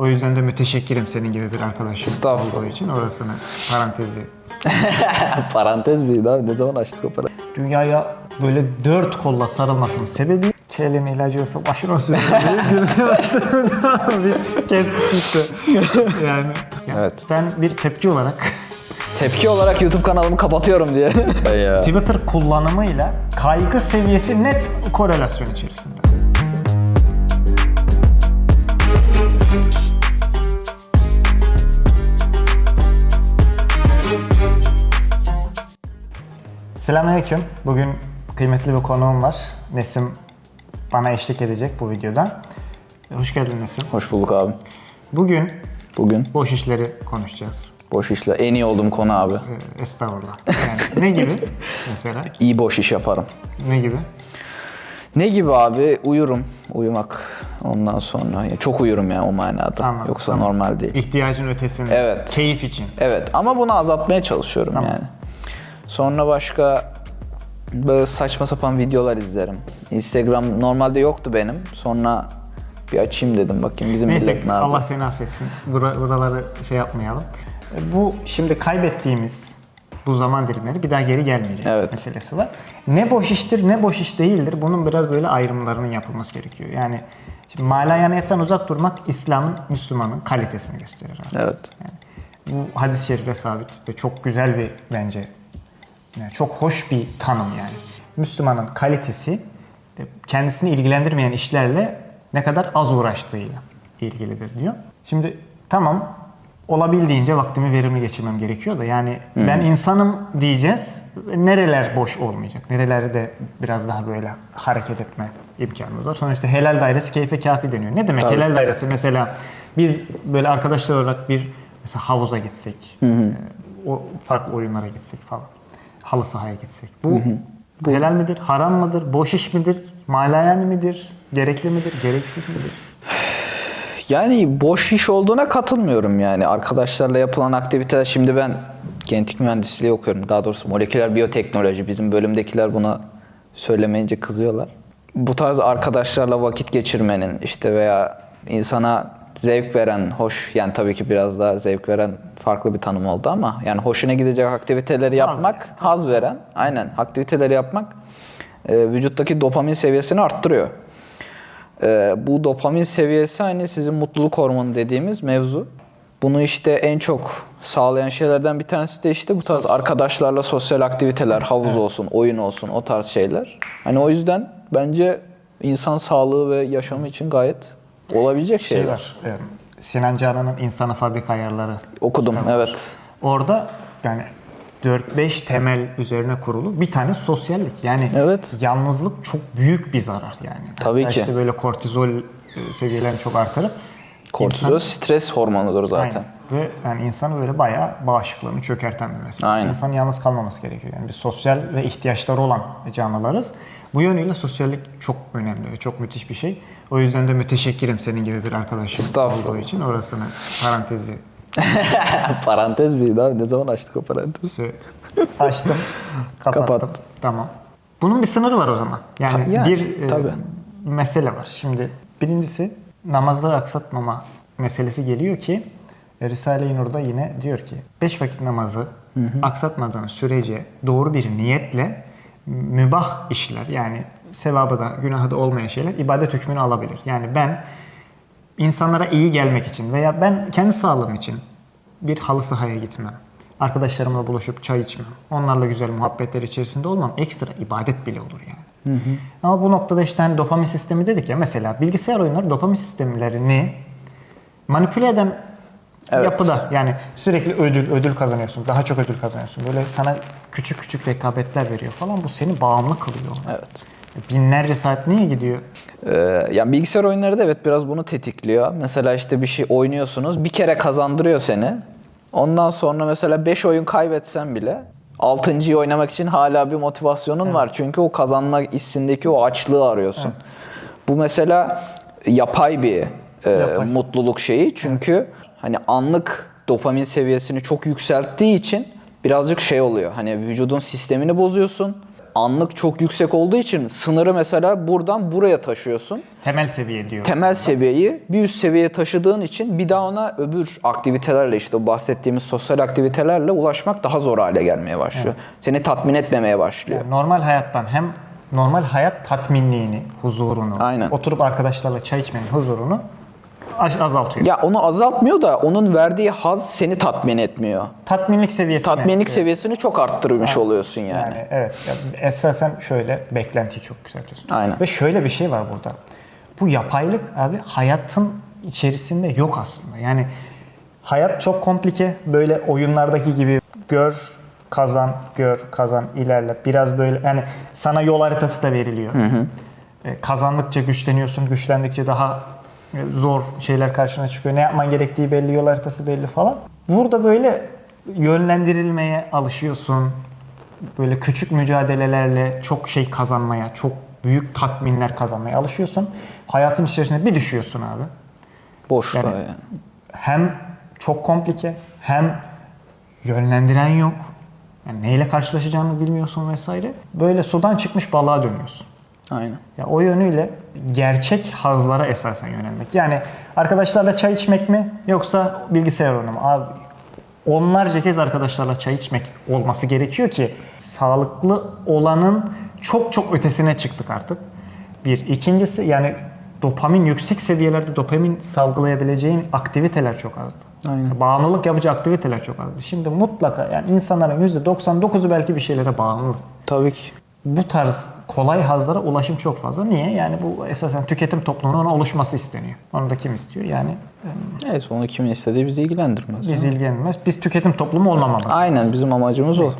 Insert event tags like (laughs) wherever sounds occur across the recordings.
O yüzden de müteşekkirim senin gibi bir arkadaşım Estağfurullah. olduğu için orasını parantezi. (laughs) Parantez miydi abi? Ne zaman açtık o parantezi? Dünyaya böyle dört kolla sarılmasının sebebi kelin ilacı olsa başına sürüyor. (laughs) Gülmeye başladım. (laughs) bir kestik gitti. Yani, yani Evet. ben bir tepki olarak Tepki olarak YouTube kanalımı kapatıyorum diye. ya. Twitter kullanımıyla kaygı seviyesi net korelasyon içerisinde. Selamünaleyküm. Bugün kıymetli bir konuğum var. Nesim bana eşlik edecek bu videodan. Hoş geldin Nesim. Hoş bulduk abi. Bugün Bugün boş işleri konuşacağız. boş işle en iyi olduğum konu abi. Ee, estağfurullah. Yani ne gibi mesela? (laughs) İyi boş iş yaparım. Ne gibi? Ne gibi abi? Uyurum. Uyumak. Ondan sonra ya çok uyurum ya o manada. Anladım, Yoksa normal değil. İhtiyacın ötesinde. Evet. Keyif için. Evet ama bunu azaltmaya çalışıyorum yani. Sonra başka böyle saçma sapan videolar izlerim. Instagram normalde yoktu benim. Sonra bir açayım dedim bakayım bizim Neyse millet ne yapıyor. Allah seni affetsin. Bura- Buraları şey yapmayalım. E, Bu şimdi kaybettiğimiz bu zaman dilimleri bir daha geri gelmeyecek Evet. meselesi var. Ne boş iştir ne boş iş değildir. Bunun biraz böyle ayrımlarının yapılması gerekiyor. Yani şimdi malayaniyetten uzak durmak İslam'ın, Müslümanın kalitesini gösterir. abi. Evet. Bu hadis-i şerife sabit ve çok güzel bir bence yani çok hoş bir tanım yani. Müslümanın kalitesi e, kendisini ilgilendirmeyen işlerle ne kadar az uğraştığıyla ilgilidir diyor. Şimdi tamam olabildiğince vaktimi verimli geçirmem gerekiyor da yani ben insanım diyeceğiz. Nereler boş olmayacak? Nerelerde biraz daha böyle hareket etme imkanımız var. Sonuçta helal dairesi keyfe kafi deniyor. Ne demek Tabii. helal dairesi? Mesela biz böyle arkadaşlar olarak bir mesela havuza gitsek, e, o farklı oyunlara gitsek falan. Halı sahaya gitsek. Bu, helal midir, haram mıdır, boş iş midir, malayani midir, gerekli midir, gereksiz midir? Yani boş iş olduğuna katılmıyorum yani. Arkadaşlarla yapılan aktiviteler şimdi ben genetik mühendisliği okuyorum. Daha doğrusu moleküler biyoteknoloji. Bizim bölümdekiler buna söylemeyince kızıyorlar. Bu tarz arkadaşlarla vakit geçirmenin işte veya insana zevk veren, hoş yani tabii ki biraz daha zevk veren farklı bir tanım oldu ama yani hoşuna gidecek aktiviteleri yapmak, haz veren, aynen aktiviteleri yapmak e, vücuttaki dopamin seviyesini arttırıyor. Ee, bu dopamin seviyesi hani sizin mutluluk hormonu dediğimiz mevzu. Bunu işte en çok sağlayan şeylerden bir tanesi de işte bu tarz arkadaşlarla sosyal aktiviteler, havuz olsun, oyun olsun o tarz şeyler. Hani o yüzden bence insan sağlığı ve yaşamı için gayet olabilecek Şey var, e, Sinan Canan'ın İnsanı Fabrika Ayarları. Okudum evet. Orada yani 4-5 temel üzerine kurulu bir tane sosyallik. Yani Evet. yalnızlık çok büyük bir zarar yani. Tabii Hatta ki. işte böyle kortizol e, seviyelerini çok artırıp Kortizol insan- stres hormonudur zaten. Aynen. Ve yani insanı böyle bayağı bağışıklığını çökerten bir mesele. Aynen. İnsanın yalnız kalmaması gerekiyor. Yani biz sosyal ve ihtiyaçları olan canlılarız. Bu yönüyle sosyallik çok önemli ve çok müthiş bir şey. O yüzden de müteşekkirim senin gibi bir arkadaşım olduğu için orasını parantezi (laughs) Parantez miydi abi? Ne zaman açtık o parantezi? Açtım, (laughs) kapattım. Kapattım. Tamam. Bunun bir sınırı var o zaman. Yani, yani, bir e, tabii. mesele var. Şimdi birincisi namazları aksatmama meselesi geliyor ki e, Risale-i Nur'da yine diyor ki beş vakit namazı aksatmadığın sürece doğru bir niyetle mübah işler yani sevabı da günahı da olmayan şeyler ibadet hükmünü alabilir. Yani ben insanlara iyi gelmek için veya ben kendi sağlığım için bir halı sahaya gitmem. Arkadaşlarımla buluşup çay içmem. Onlarla güzel muhabbetler içerisinde olmam. Ekstra ibadet bile olur yani. Ama bu noktada işte hani dopamin sistemi dedik ya mesela bilgisayar oyunları dopamin sistemlerini manipüle eden Evet. yapıda. Yani sürekli ödül ödül kazanıyorsun. Daha çok ödül kazanıyorsun. Böyle sana küçük küçük rekabetler veriyor falan. Bu seni bağımlı kılıyor. ona. Evet. Binlerce saat niye gidiyor? Ee, yani bilgisayar oyunları da evet biraz bunu tetikliyor. Mesela işte bir şey oynuyorsunuz, bir kere kazandırıyor seni. Ondan sonra mesela 5 oyun kaybetsen bile 6.yı oynamak için hala bir motivasyonun var. Çünkü o kazanma hissindeki o açlığı arıyorsun. Bu mesela yapay bir e, Yapay. mutluluk şeyi. Çünkü hani anlık dopamin seviyesini çok yükselttiği için birazcık şey oluyor. Hani vücudun sistemini bozuyorsun. Anlık çok yüksek olduğu için sınırı mesela buradan buraya taşıyorsun. Temel seviye diyor. Temel seviyeyi bir üst seviyeye taşıdığın için bir daha ona öbür aktivitelerle işte bahsettiğimiz sosyal aktivitelerle ulaşmak daha zor hale gelmeye başlıyor. Seni tatmin etmemeye başlıyor. normal hayattan hem normal hayat tatminliğini, huzurunu, Aynen. oturup arkadaşlarla çay içmenin huzurunu azaltıyor. Ya onu azaltmıyor da onun verdiği haz seni tatmin etmiyor. Tatminlik seviyesi Tatminlik seviyesini çok arttırmış oluyorsun yani. Yani evet. Ya esasen şöyle beklentiyi çok yükseltiyorsun. Aynen. Ve şöyle bir şey var burada. Bu yapaylık abi hayatın içerisinde yok aslında. Yani hayat çok komplike. Böyle oyunlardaki gibi gör, kazan, gör, kazan, ilerle. Biraz böyle yani sana yol haritası da veriliyor. E, Kazandıkça güçleniyorsun, güçlendikçe daha zor şeyler karşına çıkıyor. Ne yapman gerektiği belli, yol haritası belli falan. Burada böyle yönlendirilmeye alışıyorsun böyle küçük mücadelelerle çok şey kazanmaya, çok büyük tatminler kazanmaya alışıyorsun. Hayatın içerisine bir düşüyorsun abi. Boşluğa Yani- yani. Hem çok komplike, hem yönlendiren yok. Yani neyle karşılaşacağını bilmiyorsun vesaire. Böyle sudan çıkmış balığa dönüyorsun. Aynen. Ya o yönüyle gerçek hazlara esasen yönelmek. Yani arkadaşlarla çay içmek mi yoksa bilgisayar oyunu mu? Abi onlarca kez arkadaşlarla çay içmek olması gerekiyor ki sağlıklı olanın çok çok ötesine çıktık artık. Bir. ikincisi yani dopamin yüksek seviyelerde dopamin salgılayabileceğin aktiviteler çok azdı. Aynen. Bağımlılık yapıcı aktiviteler çok azdı. Şimdi mutlaka yani insanların %99'u belki bir şeylere bağımlı Tabii ki. Bu tarz kolay hazlara ulaşım çok fazla. Niye? Yani bu esasen tüketim toplumunun oluşması isteniyor. Onu da kim istiyor? Yani Evet onu kimin istediği bizi ilgilendirmez. biz ilgilenmez. Biz tüketim toplumu olmamamız. Aynen bizim amacımız o.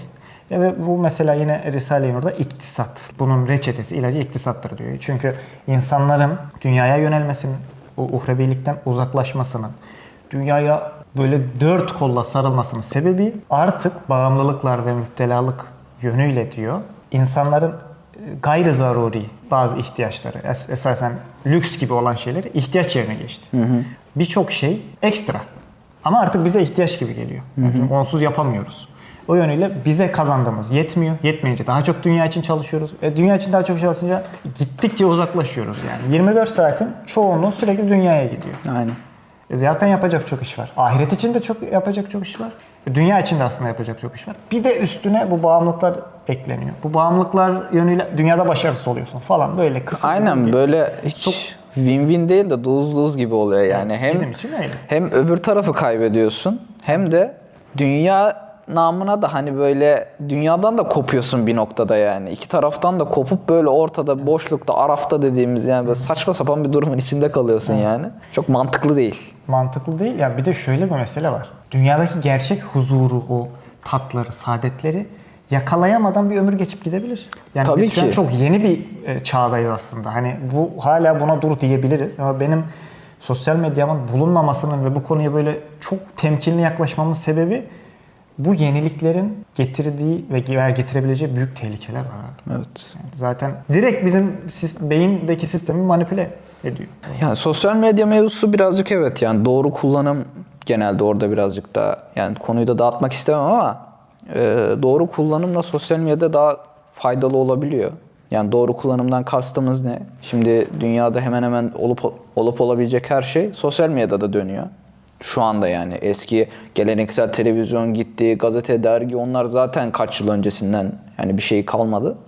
Ya ve bu mesela yine Risale-i Nur'da iktisat. Bunun reçetesi, ilacı iktisattır diyor. Çünkü insanların dünyaya yönelmesinin, o uhrevilikten uzaklaşmasının, dünyaya böyle dört kolla sarılmasının sebebi artık bağımlılıklar ve müptelalık yönüyle diyor. İnsanların e, gayri zaruri bazı ihtiyaçları, es- esasen lüks gibi olan şeyleri ihtiyaç yerine geçti. Birçok şey ekstra. Ama artık bize ihtiyaç gibi geliyor. Çünkü onsuz yapamıyoruz. O yönüyle bize kazandığımız yetmiyor. Yetmeyince daha çok dünya için çalışıyoruz. E, dünya için daha çok çalışınca gittikçe uzaklaşıyoruz yani. 24 saatin çoğunluğu sürekli dünyaya gidiyor. Aynen. E, zaten yapacak çok iş var. Ahiret için de çok yapacak çok iş var. Dünya için de aslında yapacak çok iş var. Bir de üstüne bu bağımlılıklar ekleniyor. Bu bağımlılıklar yönüyle dünyada başarısız oluyorsun falan böyle kısım. Aynen böyle hiç win-win değil de lose-lose gibi oluyor yani. Hem Bizim için öyle. hem öbür tarafı kaybediyorsun hem de dünya namına da hani böyle dünyadan da kopuyorsun bir noktada yani. İki taraftan da kopup böyle ortada boşlukta arafta dediğimiz yani böyle saçma sapan bir durumun içinde kalıyorsun yani. Çok mantıklı değil. Mantıklı değil. Ya bir de şöyle bir mesele var. Dünyadaki gerçek huzuru, o tatları, saadetleri yakalayamadan bir ömür geçip gidebilir. Yani Tabii biz şu an ki. çok yeni bir e, çağdayız aslında. Hani bu hala buna dur diyebiliriz ama benim sosyal medyamın bulunmamasının ve bu konuya böyle çok temkinli yaklaşmamın sebebi bu yeniliklerin getirdiği ve getirebileceği büyük tehlikeler var. Evet. Yani zaten direkt bizim beyindeki sistemi manipüle ediyor. Yani sosyal medya mevzusu birazcık evet yani doğru kullanım genelde orada birazcık daha yani konuyu da dağıtmak istemem ama e, doğru kullanımla sosyal medya daha faydalı olabiliyor. Yani doğru kullanımdan kastımız ne? Şimdi dünyada hemen hemen olup olup olabilecek her şey sosyal medyada dönüyor. Şu anda yani eski geleneksel televizyon gitti, gazete, dergi onlar zaten kaç yıl öncesinden yani bir şey kalmadı.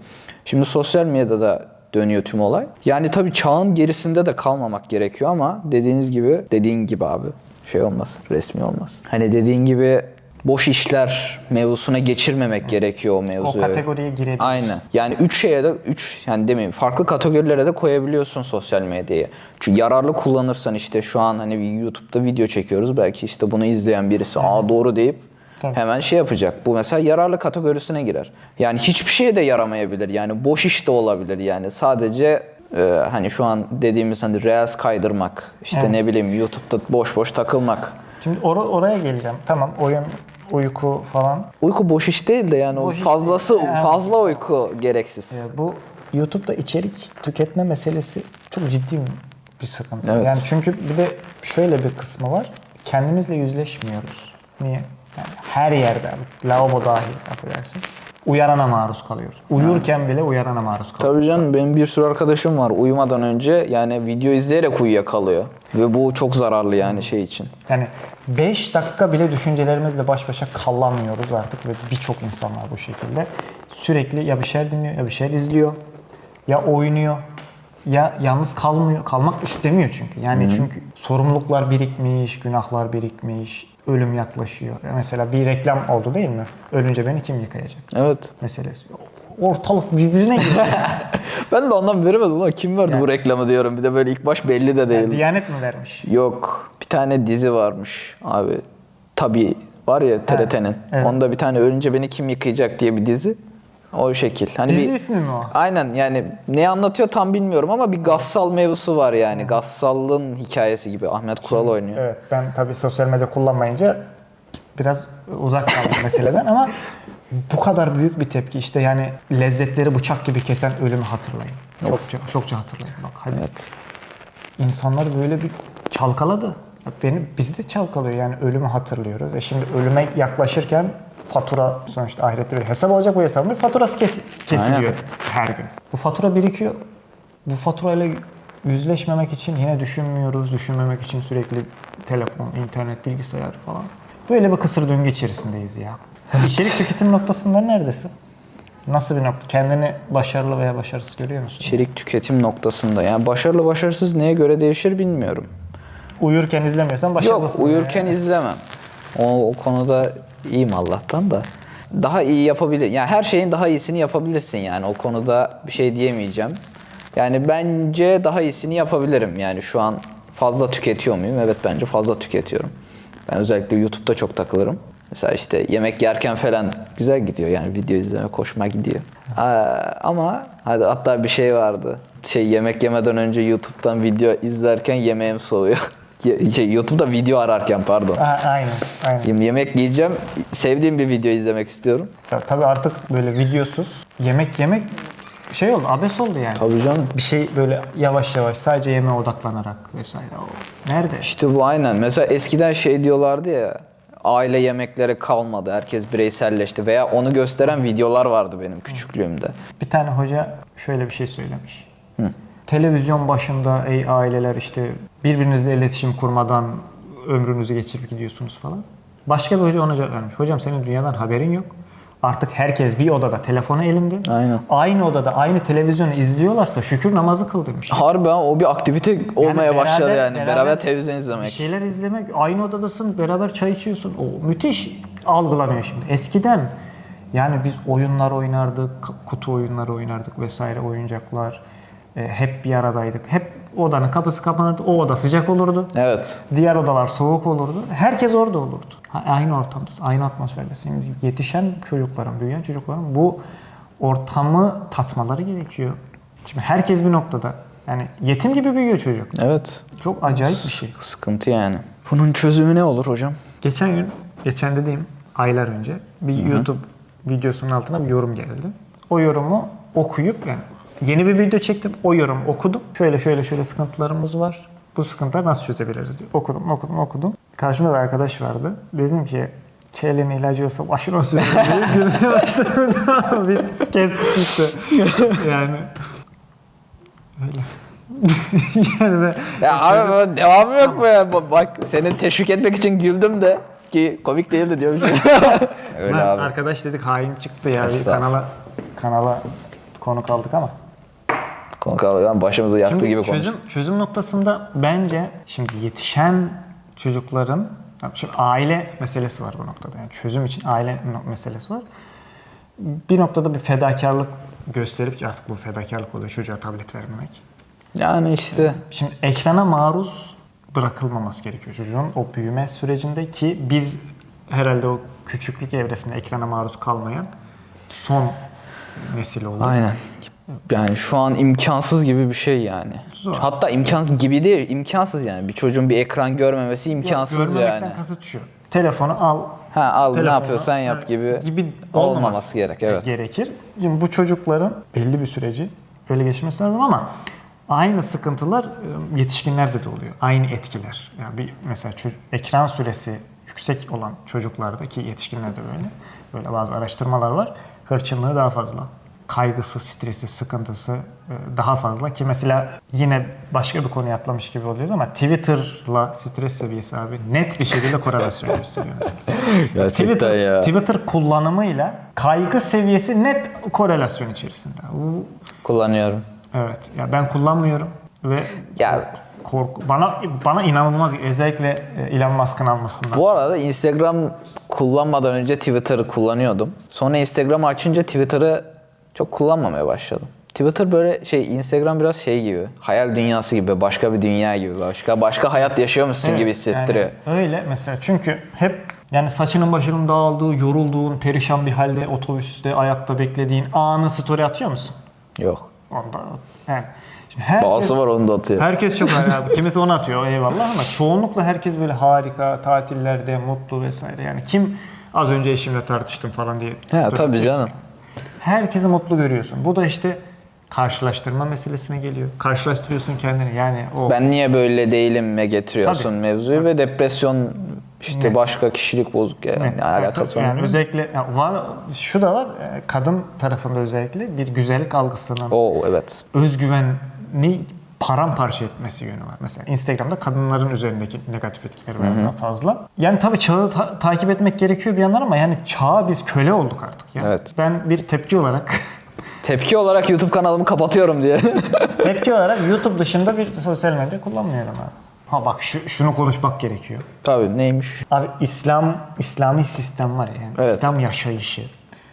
Şimdi sosyal medyada dönüyor tüm olay. Yani tabii çağın gerisinde de kalmamak gerekiyor ama dediğiniz gibi dediğin gibi abi şey olmaz, resmi olmaz. Hani dediğin gibi boş işler mevzusuna geçirmemek gerekiyor o O mevzuyu. kategoriye girebilir. Aynen. Yani üç şeye de üç yani demeyeyim farklı kategorilere de koyabiliyorsun sosyal medyayı. Çünkü yararlı kullanırsan işte şu an hani bir YouTube'da video çekiyoruz belki işte bunu izleyen birisi aa doğru deyip Tabii. hemen şey yapacak. Bu mesela yararlı kategorisine girer. Yani hiçbir şeye de yaramayabilir. Yani boş iş de olabilir yani. Sadece e, hani şu an dediğimiz hani reels kaydırmak, işte Evet. ne bileyim YouTube'da boş boş takılmak. Şimdi or- oraya geleceğim. Tamam oyun, uyku falan. Uyku boş iş değil de yani Boş fazlası değil. Yani- fazla uyku gereksiz. Ee, bu YouTube'da içerik tüketme meselesi çok ciddi bir sıkıntı. Evet. Yani çünkü bir de şöyle bir kısmı var. Kendimizle yüzleşmiyoruz. Niye? Yani her yerde, lavabo dahil affedersin. uyarana maruz kalıyoruz. Uyurken bile uyarana maruz kalıyoruz. Tabii canım benim bir sürü arkadaşım var uyumadan önce yani video izleyerek uyuyakalıyor. Ve bu çok zararlı yani şey için. Yani 5 dakika bile düşüncelerimizle baş başa kalamıyoruz artık ve birçok insan var bu şekilde. Sürekli ya bir şeyler dinliyor ya bir şeyler izliyor ya oynuyor ya yalnız kalmıyor. Kalmak istemiyor çünkü. Yani çünkü sorumluluklar birikmiş, günahlar birikmiş, ölüm yaklaşıyor. Ya Mesela bir reklam oldu değil mi? Ölünce beni kim yıkayacak? Evet. Meselesi. Ortalık birbirine giriyor. (laughs) Ben de ondan veremedim ama kim verdi bu reklamı diyorum. Bir de böyle ilk baş belli de değil. Diyanet mi vermiş? Yok. Bir tane dizi varmış abi. Tabii var ya TRT'nin. evet. Onda bir tane ölünce beni kim yıkayacak diye bir dizi. O şekil. Hani Dizi bir, ismi mi o? Aynen yani ne anlatıyor tam bilmiyorum ama bir gassal mevzusu var yani. Gassallığın hikayesi gibi. Ahmet Kural oynuyor. Evet ben tabii sosyal medya kullanmayınca biraz uzak kaldım (laughs) meseleden ama bu kadar büyük bir tepki işte yani lezzetleri bıçak gibi kesen ölümü hatırlayın. Çokça, çokça hatırlayın. Bak hadis. Evet. İnsanlar böyle bir çalkaladı. Beni bizi de çalkalıyor yani ölümü hatırlıyoruz. E şimdi ölüme yaklaşırken fatura sonuçta ahirette bir hesap olacak bu hesabın bir faturası kes- kesiliyor Aynen. her gün. Bu fatura birikiyor. Bu faturayla yüzleşmemek için yine düşünmüyoruz. Düşünmemek için sürekli telefon, internet, bilgisayar falan. Böyle bir kısır döngü içerisindeyiz ya. İçerik tüketim noktasında neredesin? Nasıl bir nokta? Kendini başarılı veya başarısız görüyor musun? İçerik tüketim noktasında. Yani başarılı başarısız neye göre değişir bilmiyorum. Uyurken izlemiyorsan Yok başarılısın. uyurken izlemem. O, o konuda iyiyim Allah'tan da. Daha iyi yapabilir. Yani her şeyin daha iyisini yapabilirsin yani. O konuda bir şey diyemeyeceğim. Yani bence daha iyisini yapabilirim. Yani şu an fazla tüketiyor muyum? Evet bence fazla tüketiyorum. Ben özellikle YouTube'da çok takılırım. Mesela işte yemek yerken falan güzel gidiyor yani video izleme hoşuma gidiyor. Aa, ama hadi hatta bir şey vardı. Şey yemek yemeden önce YouTube'dan video izlerken yemeğim soğuyor. (laughs) Şey, YouTube'da video ararken pardon. A- aynen, aynen. Yem- Yemek yiyeceğim. Sevdiğim bir video izlemek istiyorum. Ya, tabii artık böyle videosuz yemek yemek şey oldu, abes oldu yani. Tabii canım. Bir şey böyle yavaş yavaş sadece yemeğe odaklanarak vesaire. O nerede? İşte bu aynen. Mesela eskiden şey diyorlardı ya. Aile yemekleri kalmadı. Herkes bireyselleşti. Veya onu gösteren videolar vardı benim küçüklüğümde. Bir tane hoca şöyle bir şey söylemiş. Televizyon başında ey aileler işte birbirinizle iletişim kurmadan ömrünüzü geçirip gidiyorsunuz falan. Başka bir hoca ona cevap vermiş. Hocam senin dünyadan haberin yok. Artık herkes bir odada telefonu elinde. Aynen. Aynı odada aynı televizyonu izliyorlarsa şükür namazı kıl demiş. Harbi ha, o bir aktivite olmaya beraber- başladı yani. Beraber, beraber televizyon Bir izlemek. şeyler izlemek, aynı odadasın, beraber çay içiyorsun. O müthiş algılanıyor şimdi. Eskiden yani biz oyunlar oynardık, kutu oyunları oynardık vesaire oyuncaklar. E, hep bir aradaydık. Hep odanın kapısı kapanırdı. O oda sıcak olurdu. Evet. Diğer odalar soğuk olurdu. Herkes orada olurdu. Aynı ortamdasın, aynı atmosferdesin. Yetişen çocukların, büyüyen çocukların bu ortamı tatmaları gerekiyor. Şimdi herkes bir noktada. Yani yetim gibi büyüyor çocuk. Evet. Çok acayip bir şey. Sıkıntı yani. Bunun çözümü ne olur hocam? Geçen gün, geçen dediğim aylar önce bir YouTube videosunun altına bir yorum geldi. O yorumu okuyup yani yeni bir video çektim. O yorumu okudum. Şöyle şöyle şöyle sıkıntılarımız var. Bu sıkıntıları nasıl çözebiliriz diyor. Okudum, okudum, okudum. Karşımda da arkadaş vardı. Dedim ki Çelenin ilacı olsa başına (laughs) sürdüm diye gülmeye başladım. (laughs) bir kestik gitti. Yani öyle. (laughs) yani ben- Ya abi devamı yok mu ya? Ba- Bak seni teşvik etmek için güldüm de ki komik değildi diyormuşum. Öyle Ben abi. Arkadaş dedik hain çıktı ya. Kanala kanala konuk aldık ama. Konu kaldı. başımızı yaktığı Şimdi gibi çözüm, konuştuk. çözüm noktasında bence şimdi yetişen çocukların şimdi aile meselesi var bu noktada. Yani çözüm için aile meselesi var. Bir noktada bir fedakarlık gösterip ki artık bu fedakarlık oluyor çocuğa tablet vermemek. Yani işte Şimdi ekrana maruz bırakılmaması gerekiyor çocuğun o büyüme sürecinde ki biz herhalde o küçüklük evresinde ekrana maruz kalmayan son nesil olduk. aynen. Yani şu an imkansız gibi bir şey yani. Zor. Hatta imkansız gibi değil, imkansız yani. Bir çocuğun bir ekran görmemesi imkansız Görmemekten yani. kasıt şu. Telefonu al. Ha al ne telefonu, yapıyorsan yap gibi, gibi olmaması gerek evet. Gerekir. Şimdi bu çocukların belli bir süreci öyle geçmesi lazım ama aynı sıkıntılar e, yetişkinlerde de oluyor. Aynı etkiler. Yani bir mesela ekran süresi yüksek olan çocuklarda ki yetişkinlerde böyle böyle bazı araştırmalar var. hırçınlığı daha fazla. Kaygısı, stresi, sıkıntısı e, daha fazla ki mesela yine başka bir konuya atlamış gibi oluyoruz ama Twitter'la stres seviyesi abi net bir şekilde korelasyon (laughs) gösteriyor. Gerçekten Twitter, ya. Twitter kullanımıyla kaygı seviyesi net korelasyon içerisinde. Bu, Kullanıyorum. evet. Ya ben kullanmıyorum ve Ya korku bana bana inanılmaz özellikle e, Elon Musk'ın almasından. Bu arada Instagram kullanmadan önce Twitter'ı kullanıyordum. Sonra Instagram açınca Twitter'ı çok kullanmamaya başladım. Twitter böyle şey Instagram biraz şey gibi. Hayal dünyası gibi, başka bir dünya gibi. Başka başka hayat yaşıyormuşsun Evet, gibi hissettiriyor. yani öyle mesela çünkü hep yani saçının başının dağıldığı, yorulduğun, perişan bir halde otobüste ayakta beklediğin anı story atıyor musun? Yok. Onda yani şimdi herkes, Bazısı var onu da atıyor. herkes çok hayal (laughs) abi. Kimisi onu atıyor eyvallah ama çoğunlukla herkes böyle harika, tatillerde, mutlu vesaire. Yani kim az önce eşimle tartıştım falan diye. He tabii canım. Herkesi mutlu görüyorsun. Bu da işte karşılaştırma meselesine geliyor. Karşılaştırıyorsun kendini. Yani o Ben niye böyle değilim'e getiriyorsun Tabii. mevzuyu ve depresyon işte Net. başka kişilik bozuk yani Evet, alakası var? yani özellikle ya var şu da var e, kadın tarafında özellikle bir güzellik algısının Oo evet. özgüveni paramparça etmesi yönü var. Mesela Instagram'da kadınların üzerindeki negatif etkileri var daha fazla. Yani tabii çağı ta- takip etmek gerekiyor bir yandan ama yani çağa biz köle olduk artık. Yani Evet. Ben bir tepki olarak (laughs) Tepki olarak YouTube kanalımı kapatıyorum diye. (laughs) tepki (laughs) olarak YouTube dışında bir sosyal medya kullanmıyorum abi. Ha bak şu, şunu konuşmak gerekiyor. tabii neymiş? Abi İslam, İslami sistem var ya, yani Evet. İslam yaşayışı.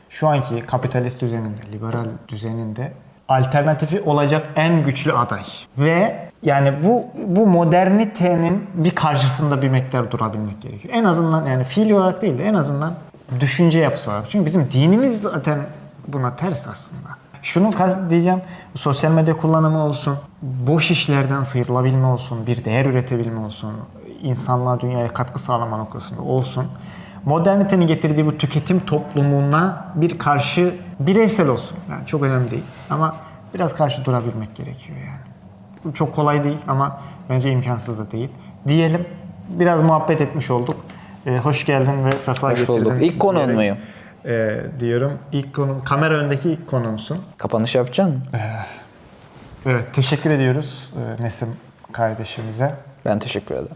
Şu anki kapitalist düzeninde, liberal düzeninde alternatifi olacak en güçlü aday. Ve yani bu bu modernitenin bir karşısında bir miktar durabilmek gerekiyor. En azından yani fiil olarak değil de en azından düşünce yapısı olarak. Çünkü bizim dinimiz zaten buna ters aslında. Şunu diyeceğim, sosyal medya kullanımı olsun, boş işlerden sıyrılabilme olsun, bir değer üretebilme olsun, insanlığa, dünyaya katkı sağlama noktasında olsun. Modernitenin getirdiği bu tüketim toplumuna bir karşı bireysel olsun. Yani çok önemli değil ama biraz karşı durabilmek gerekiyor yani. Bu çok kolay değil ama bence imkansız da değil. Diyelim biraz muhabbet etmiş olduk. Ee, hoş geldin ve sefa Hoş getirdin. bulduk. İlk konuğun muyum? e, diyorum. İlk konum, kamera öndeki ilk konuğumsun. Kapanış yapacaksın mı? Evet, teşekkür ediyoruz e, Nesim kardeşimize. Ben teşekkür ederim.